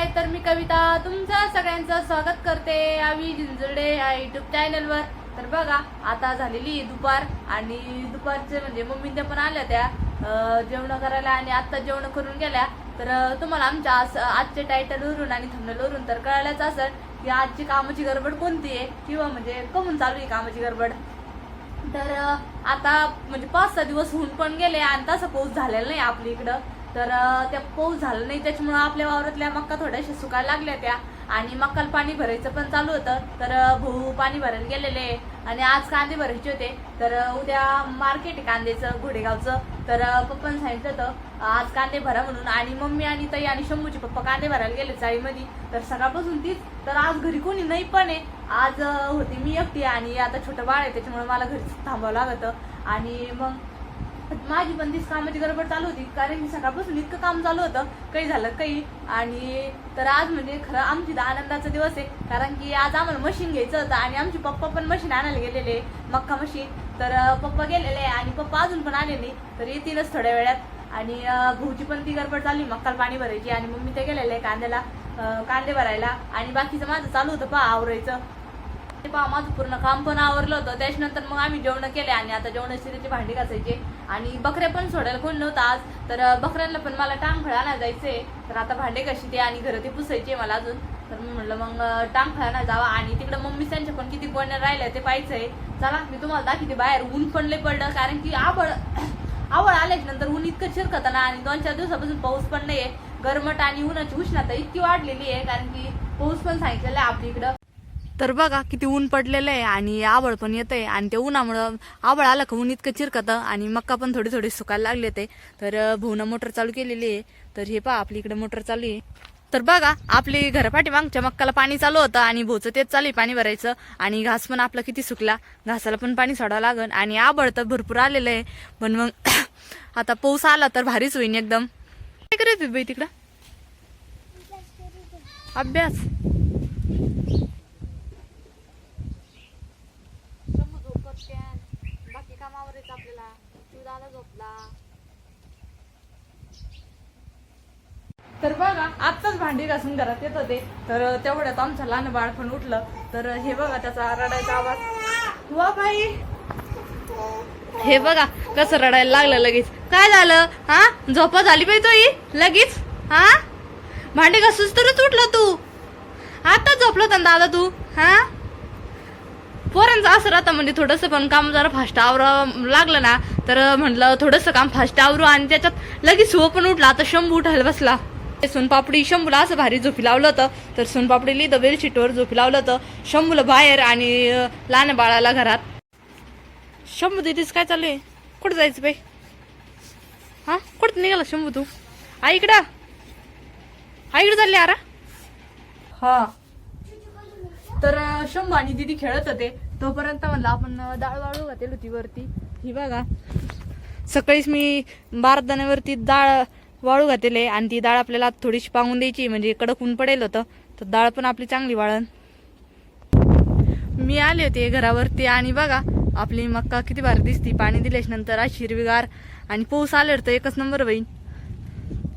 हाय तर मी कविता तुमचं सगळ्यांचं स्वागत करते आम्ही झिंजडे या युट्यूब चॅनलवर तर बघा आता झालेली आहे दुपार आणि दुपारचे म्हणजे मम्मी त्या पण आल्या त्या जेवण करायला आणि आता जेवण करून गेल्या. तर तुम्हाला आमच्या आज आजच्या टायटलवरून आणि थंबनेलवरून तर कळायलाच असेल की आजची कामाची गडबड कोणती आहे किंवा म्हणजे कमून चालू आहे कामाची गडबड. तर आता म्हणजे पाच सहा दिवस होऊन पण गेले आणि तसा पाऊस झालेला नाही आपल्या इकडं. तर त्या पाऊस झाला नाही त्याच्यामुळं आपल्या वावरातल्या मक्का थोड्याशा सुकायला लागल्या त्या. आणि मक्काला पाणी भरायचं पण चालू होतं. तर भाऊ पाणी भरायला गेलेले. आणि आज कांदे भरायचे होते. तर उद्या मार्केट आहे कांद्याचं घोडेगावचं. तर अं, सांगितलं होतं आज कांदे भरा म्हणून. आणि मम्मी आणि ताई आणि शंभूचे पप्पा कांदे भरायला गेले चाळीमध्ये. तर सकाळपासून तीच. तर आज घरी कोणी नाही पण आहे. आज होती होते मी एकटी आणि आता छोटं बाळ आहे. त्याच्यामुळे मला घरी थांबावं लागतं. आणि मग माझी पण तीच कामाची गडबड चालू होती. कारण की सकाळपासून इतकं काम चालू होतं. काही झालं काही. आणि तर आज म्हणजे खरं आमची तर आनंदाचा दिवस आहे. कारण की आज आम्हाला मशीन घ्यायचं होतं आणि आमचे पप्पा पण मशीन आणायला गेलेले मक्का मशीन तर पप्पा गेलेले आणि पप्पा अजून पण आले नाही. तर येतीलच थोड्या वेळात. आणि भाऊची पण ती गडबड चालली. मक्काला पाणी भरायची. आणि मम्मी ते गेलेले कांद्याला कांदे भरायला. आणि बाकीचं माझं चालू होतं पहा आवरायचं. ते पहा माझं पूर्ण काम पण आवरलं होतं. त्याच्यानंतर मग आम्ही जेवण केले आणि आता जेवण त्याची भांडी घासायचे. आणि बकऱ्या पण सोडायला कोण नव्हतं आज. तर बकऱ्यांना पण मला टांग खळायला जायचंय. तर आता भांडे कशी ते आणि घरं ते पुसायचे मला अजून. तर मी म्हणलं मग अं, टांग खळायला जावा. आणि तिकडे मम्मी त्यांच्या पण किती गोण्या राहिल्या ते पाहायचंय. चला मी तुम्हाला दाखवते बाहेर. ऊन पण लय पडलं कारण की आबळ आवड आल्याच नंतर ऊन इतकं शिरकताना ना आणि दोन चार दिवसापासून पाऊस पण नाहीये. गरमट आणि उन्हाची उष्णता इतकी वाढलेली आहे कारण की पाऊस पण सांगितलेला आहे आपल्या इकडं. तर बघा किती ऊन पडलेलं आहे आणि आवळ पण येतंय. आणि ते उन्हामुळं आवळ आलं का ऊन इतकं चिरकतं आणि मक्का पण थोडी थोडी सुकायला लागले ते तर अं, मोटर चालू केलेली आहे. तर हे पहा आपली इकडे मोटर चालू आहे. तर बघा आपली घरापाठी मागच्या मक्काला पाणी चालू होतं आणि भोचं तेच चालू आहे पाणी भरायचं. आणि घास पण आपला किती सुकला. घासाला पण पाणी सोडावं लागन. आणि आबळ तर भरपूर आलेलं आहे. पण मग आता पाऊस आला तर भारीच होईन एकदम. काय करत बाई तिकडं? अभ्यास शंभू झोपत कॅन बाकी कामावर येतं आपल्याला तू दादा झोपला तर बघा आत्ताच भांडी घासून घरात येत होते. तर तेवढ्यात आमचं लहान बाळ पण उठलं. तर हे बघा त्याचा रडायचा आवाज. वा बाई! हे बघा कसं रडायला लागलं लगेच. काय झालं? हा? झोपा झाली पाहिजे तो लगेच? हा? भांडे घासूस तरच उठलं तू. आता झोपलो होता दादा तू? हा? पोरांचं असं राहतं म्हणजे थोडंसं पण काम जरा फास्ट आवर लागलं ना. तर म्हटलं थोडंसं काम फास्ट आवरू आणि त्याच्यात लगेच हो पण उठला. आता शंभू उठायला बसला. सोनपापडी शंभूला असं भारी झोपी लावलं होतं. तर सोनपापडी लिहिलं बेडशीटवर झोपी लावलं होतं. शंभूला बाहेर आणि लहान बाळाला घरात. शंभू दिदीच काय चालू आहे? कुठं जायचं बाई? हा? कुठं निघाला शंभू तू? आईकडं इकडं. चालली आरा. हा. तर शंभू आणि दिदी खेळत होते. तोपर्यंत म्हणलं आपण डाळ वाळू घातेल होती वरती. ही बघा. सकाळीच मी बारदाण्यावरती डाळ वाळू घातेले आणि ती डाळ आपल्याला थोडीशी पाहून द्यायची म्हणजे कडक ऊन पडेल होतं तर डाळ पण आपली चांगली वाळण. मी आले होते घरावरती आणि बघा आपली मक्का किती भारी दिसती पाणी दिल्याच्या नंतर अशी हिरवीगार आणि पाऊस आल्यावर तर एकच नंबर होईल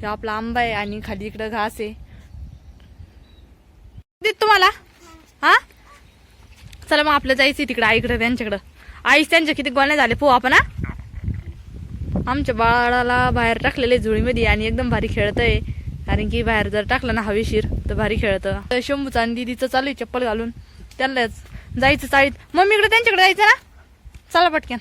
हे आपला आंबा आहे आणि खाली इकडं घास आहे. देत तुम्हाला? हा? चला मग आपलं जायचं तिकडं आईकडं त्यांच्याकडं. आईच त्यांच्या किती गोण्या झाले पोहू आपण हा? आमच्या बाळाला बाहेर टाकलेले जुळीमध्ये आणि एकदम भारी खेळतंय. कारण की बाहेर जर टाकलं ना हवेशीर तर भारी खेळतं. तर शंभूचं आणि दिदीचं चालू आहे चप्पल घालून. त्यांनाच जायचं चाळीत. मम्मीकडे त्यांच्याकडे जायचं ना? चला पटक्यान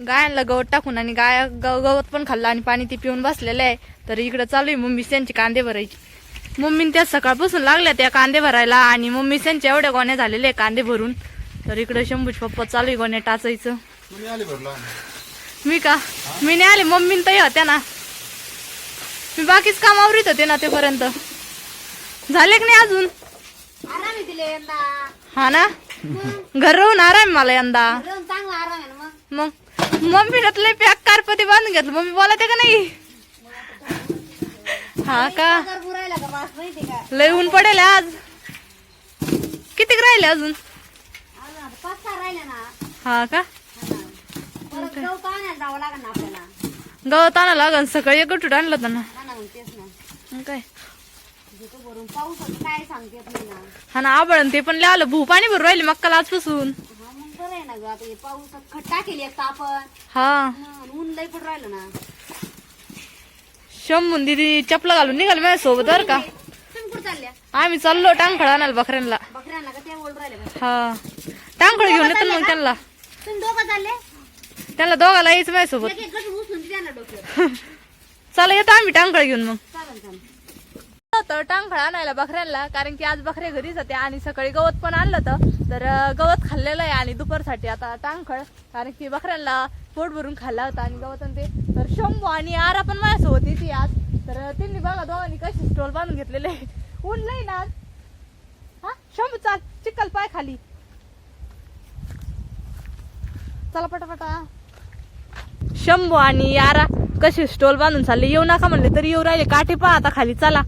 गायांना गवत टाकून आणि गाय गवत पण खाल्लं आणि पाणी ते पिऊन बसलेलं आहे. तर इकडे चालू आहे मम्मी त्यांचे कांदे भरायचे. मम्मीने त्या सकाळपासून लागल्या त्या कांदे भरायला आणि मम्मी त्यांच्या एवढ्या गोण्या झालेल्या आहे कांदे भरून. तर इकडे शंभूच पप्पा चालू आहे गोण्या टाचायचं. मी का? मी नाही आले मम्मी ताई होत्या ना. मी बाकीच काम आवरीत होते ना तेपर्यंत झाले की नाही अजून? आराम यंदा. हा ना? घर राहून आराम मला यंदा. रोज चांगला आराम आहे ना मग? मम्मी लय पॅक कारपती बांधून घेतलं. मम्मी बोलाते का नाही? हा का? लय ऊन पडेल आज. किती राहिले अजून? हा का. परत गहू तर आणायला जावं लागेल ना आपल्याला. गवत आणा लागन सकाळी एक गटूट आणलं होतं ना. हा ना मग तेच ना. मग काय? घेतो भरून पाऊस होतं काय सांगते येत नाही ना. हा ना आबळ ते पण लय आलं. भू पाणी भरून राहिले मक्काला आजपासून. हा मग बरं आहे ना ग आता हे पाऊसात खट्टा केली असता आपण. हा. हं, ऊन लई पण राहिलं ना. शंभून दिदी चपला घालून निघाल माझ्या सोबत बरं का? तुम्ही कुठं चालल्या? आम्ही चाललो टांगखळ आणायला बकऱ्यांना बकऱ्यांना का ते बोल राहिले बा? हा. टांगखळ घेऊन येतो मग त्यांना. तुम्ही दोघं चालले त्यांना दोघाला यायचं माझ्यासोबत चला येतो आम्ही टांगखळ घेऊन मग. चालेल चालेल. होतं टांगफळ आणायला बकऱ्यांना कारण की आज बकऱ्या घरीच होते आणि सकाळी गवत पण आणलं होतं. तर गवत खाल्लेलं आहे आणि दुपारसाठी आता टांगफळ कारण की बकऱ्यांना पोट भरून खाल्ला होता आणि गवत आणि ते. तर शंभू आणि आरा पण माझ्यासोबत येते आज. तर त्यांनी बघा दोघांनी कशी स्टॉल बांधून घेतलेले आहे. ऊन लई ना आज. हा? शंभू चाल. चिक्कल पाय खाली. चला पटापटा. शंभू आणि यारा कसे स्टॉल बांधून चालले? येऊ नका म्हणले तरी येऊ राहिले. काठी पहा आता खाली चला.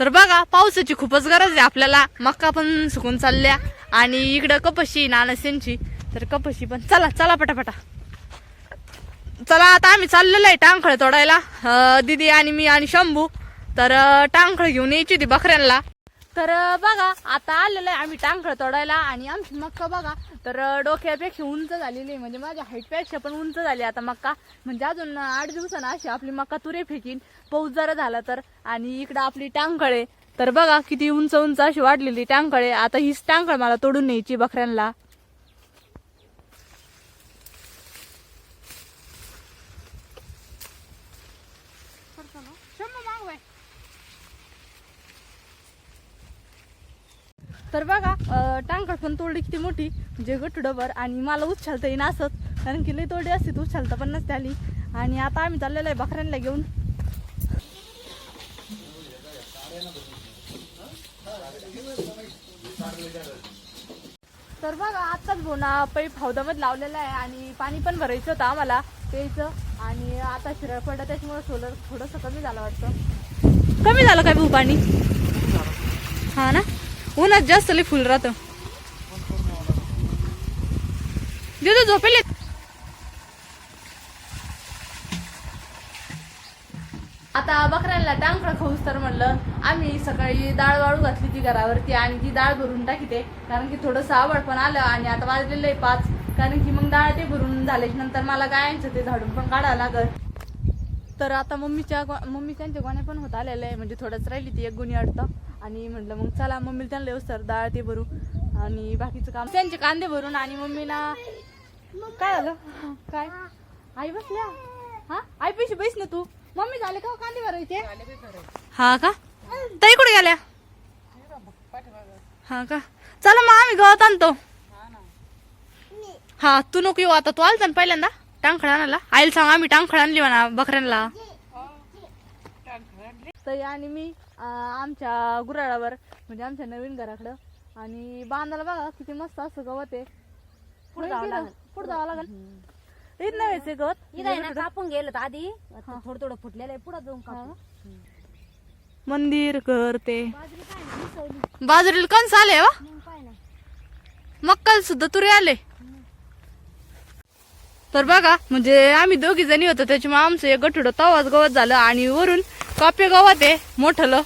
तर बघा पावसाची खूपच गरज आहे आपल्याला. मक्का पण सुकून चालल्या. आणि इकडं कपशी नानसेंची. तर कपशी पण चला चला पटापटा. चला आता आम्ही चाललेलो आहे टांगखळ तोडायला. दिदी दीदी आणि मी आणि शंभू. तर अं, टांगखळ घेऊन यायची होती बकऱ्यांना. तर बघा आता आलेलं आहे आम्ही टांगळ तोडायला आणि आमची मक्का बघा. तर डोक्यापेक्षा उंच झालेली आहे. म्हणजे माझ्या हाईटपेक्षा पण उंच झाली आता मक्का. म्हणजे अजून आठ दिवसानं अशी आपली मक्का तुरे फेकीन. पाऊस जरा झाला तर. आणि इकडं आपली टांगळे आहे. तर बघा किती उंच उंच अशी वाढलेली टांगळे आहे. आता हीच टांगळ मला तोडून न्यायची बकऱ्यांना. तर बघा टांगड पण तोडली किती मोठी म्हणजे गटुडभर आणि मला उचलता येईन असंच. कारण की लई तोडी असते तर उच्छालता पण नसते आली. आणि आता आम्ही चाललेलो आहे बकऱ्यांना घेऊन. तर बघा आत्ताच बोना पैप हौदामध्ये लावलेला आहे आणि पाणी पण भरायचं होतं आम्हाला प्यायचं. आणि आता शिरळ पडलं त्याच्यामुळे सोलर थोडंसं कमी झालं वाटतं. कमी झालं काय भाऊ पाणी? हा ना? उन्हात जास्त लई फुल राहतं. दिदू झोपेल आता बकऱ्यांना टांगकडं खाऊस तर म्हणलं आम्ही सकाळी डाळ वाळू घातली ती घरावरती आणि ती डाळ भरून टाकीते. कारण की थोडंसं आवड पण आलं आणि आता वाजलेलं आहे पाच. कारण की मग डाळ ते भरून झाल्याच्यानंतर मला गायांचं ते झाडून पण काढावं लागत तर आता मम्मीच्या गो- त्यांच्या गोण्या पण होत आलेल्या आहे. म्हणजे थोडंच राहिली ती एक गुणी अडतं. आणि म्हटलं मग चला मम्मीला त्यांना तर डाळ ते भरू आणि बाकीचं काम. त्यांचे कांदे भरून आणि मम्मीला काय झालं? काय? आई बसल्या? हा? आई पैसे बैस ना तू? मम्मी झाले का हो कांदे भरायचे? हा का? ताई कुठे गेल्या? हा का? चला मग आम्ही गवत आणतो. हा तू नको येऊ आता. तू आलता ना पहिल्यांदा? टांगखळ आणायला? आईला सांग आम्ही टांगखळ आणली म्हणा बकऱ्यांना. तर आणि मी आमच्या गुराळावर म्हणजे आमच्या नवीन घराकडं. आणि बांधाला बघा किती मस्त असं गवत आहे. पुढे जावं लागेल. पुढे जावं लागेल. इथं नाही गवत. इथं आहे ना कापून गेलं तर आधी. आता थोडं थोडं फुटलेलं आहे पुढे जाऊन कापून. मंदिर करते. बाजरी काय ना मिसळली. बाजरीला कणस आले वा? मग काय ना मक्काल सुद्धा तुरे आले. तर बघा म्हणजे आम्ही दोघी जणी होतो त्याच्यामुळे आमचं एक गठुडं तवाच गवत झालं आणि वरून कापे गवत आहे मोठलं.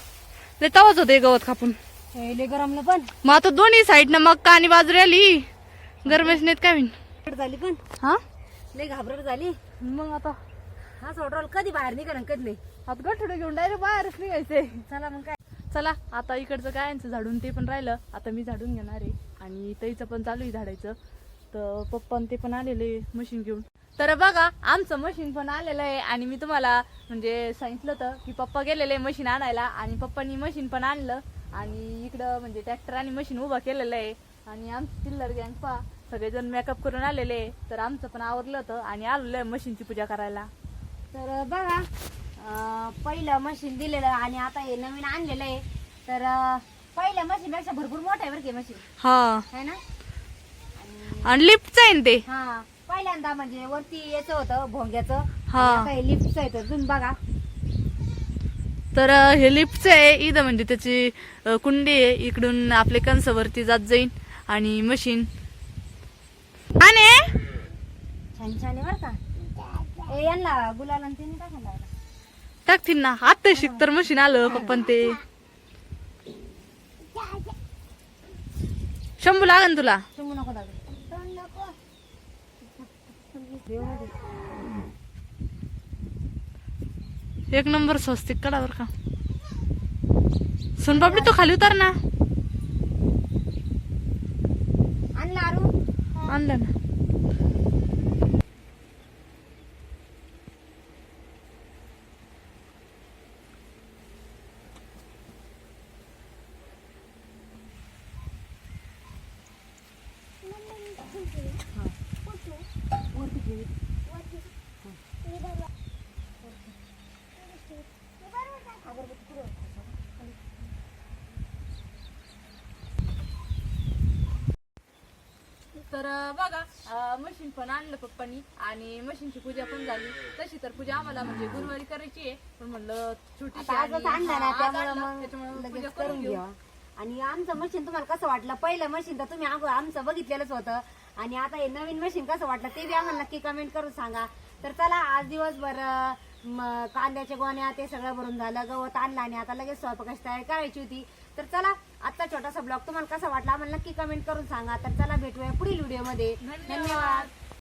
ते तवाच होतं गवत कापून. लय गरमलं पण. मग आता दोन्ही साईडनं मक्का आणि बाजरी आली. गरमेच नाहीत काय झाली पण. हा? लय घाबरट झाली. मग आता. हा सोडरोल कधी बाहेर निघा कधी नाही. आता गठुडं घेऊन डायरेक्ट बाहेरच निघायचंय चला मग काय. चला आता इकडचं गायांचं झाडून ते पण राहिलं. आता मी झाडून घेणार आहे. आणि तईचं पण चालू आहे झाडायचं. तर पप्पा ते पण आलेले मशीन घेऊन. तर बघा आमचं मशीन पण आलेलं आहे आणि मी तुम्हाला म्हणजे सांगितलं होतं की पप्पा गेलेले मशीन आणायला आणि पप्पांनी मशीन पण आणलं आणि इकडं म्हणजे ट्रॅक्टर आणि मशीन उभं केलेलं आहे. आणि आमची चिल्लर गँग पा सगळेजण मेकअप करून आलेले आहे. तर आमचं पण आवरलं होतं आणि आलेलं आहे मशीनची पूजा करायला. तर बघा पहिलं मशीन दिलेलं आणि आता हे नवीन आणलेलं आहे. तर पहिल्या मशीन पेक्षा भरपूर मोठं आहे बरं की मशीन हा. है ना? आणि लिफ्टचं आहे ना ते? हा. पहिल्यांदा म्हणजे वरती याचं होतं भोंग्याचं. हा. आणि आता हे लिफ्टचं आहे तर तुम्ही बघा. तर अं, हे लिफ्टचं आहे इथं म्हणजे त्याची अं, कुंडी आहे इकडून आपले कंसवरती जात जाईन आणि मशीन. आणि? छान छान आहे बरं का. ए, यांना गुलाल आणि तिने टाकायला लावलं. टाकतील ना. आता शिक तर मशीन आलं पप्पन ते. शंभू लागन तुला शंभू नको दादा देवमध्ये. एक नंबर स्वस्तिक कडा बर का. सोनपापडी तो खाली उतार ना. आणलं ना. तर बघा मशीन पण आणलं पप्पानी आणि मशीनची पूजा पण झाली. तशी तर पूजा आम्हाला म्हणजे गुरुवारी करायची आहे. पण म्हणलं छोटीशी आता आजच आणि- आणलं ना आज त्यामुळे आणलं, मग त्याच्यामुळे पूजा लगेच करून घेऊ. आणि आमचं मशीन तुम्हाला कसं वाटलं? पहिलं मशीन तर तुम्ही अगो- आमचं बघितलेलंच होतं. आणि आता हे नवीन मशीन कसं वाटलं ते बी आम्हाला नक्की कमेंट करून सांगा. तर चला आज दिवसभर अं, म, कांद्याच्या गोण्या ते सगळं भरून झालं. गवत आणलं आणि आता लगेच स्वयंपाकाची तयारी करायची होती. तर चला आजचा छोटासा ब्लॉग तुम्हाला कसा वाटला? आम्हाला नक्की कमेंट करून सांगा. तर चला भेटूया पुढील व्हिडिओमध्ये धन्यवाद. धन्यवाद.